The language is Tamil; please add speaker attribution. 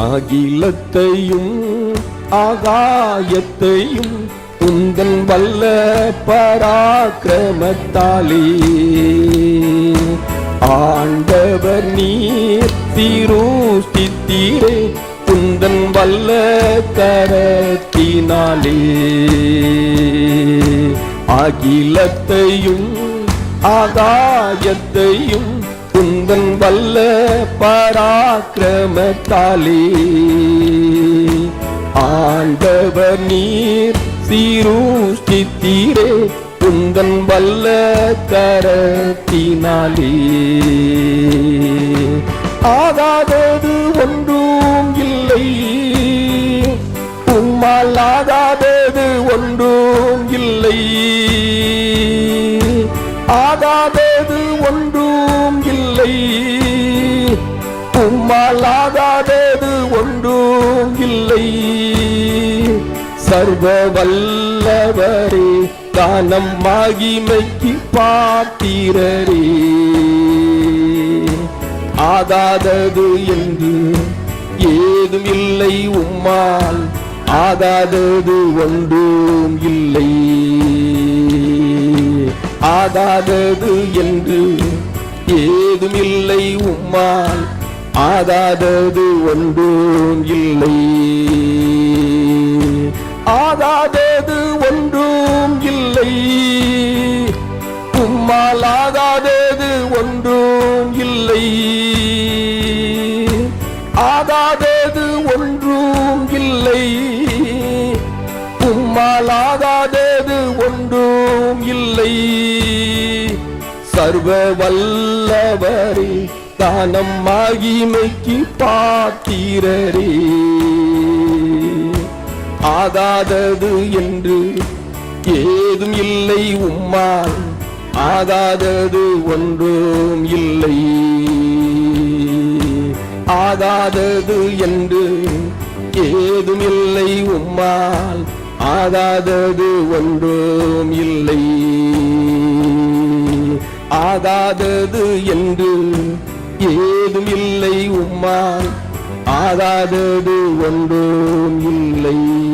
Speaker 1: அகிலத்தையும் ஆகாயத்தையும் உந்தன் வல்ல பராக்கிரமத்தாலே. ஆண்டவர் நீர் திருஷ்டித்தீரே உந்தன் வல்ல கரத்தினாலே. அகிலத்தையும் ஆகாயத்தையும் உந்தன் வல்ல பராக்கிரமத்தாலே. ஆண்டவர் நீர் சீரூஷ்டித்தீரே உந்தன் வல்ல கரத்தினாலே. ஆகாதது ஒன்றும் இல்லை. உம்மால் ஆகாதது ஒன்றும் இல்லை. ஆகாத இல்லை. சர்வ வல்லவரே தானம் மகிமைக்கு பாத்திரரே ஆகாதது என்று ஏதும் இல்லை உம்மால். ஆகாதது ஒன்றும் இல்லை. ஆகாதது என்று ஏதும் இல்லை உம்மால். ஆகாதது ஒன்றும் இல்லை. ஆகாதது ஒன்றும் இல்லை. உம்மால் ஆகாதது ஒன்றும் இல்லை. ஆகாதது ஒன்றும் இல்லை. உம்மால் ஆகாதது ஒன்றும் இல்லை. சர்வ வல்லவரே தானம் மகிமைக்கு பாத்திரரே. ஆகாதது என்று ஏதும் இல்லை உம்மால். ஆகாதது ஒன்றும் இல்லை. ஆகாதது என்று ஏதும் இல்லை உம்மால். ஆகாதது ஒன்றும் இல்லை. ஆகாதது என்று ஏதும் இல்லை உம்மால். ஆகாதது ஒன்றும் இல்லை.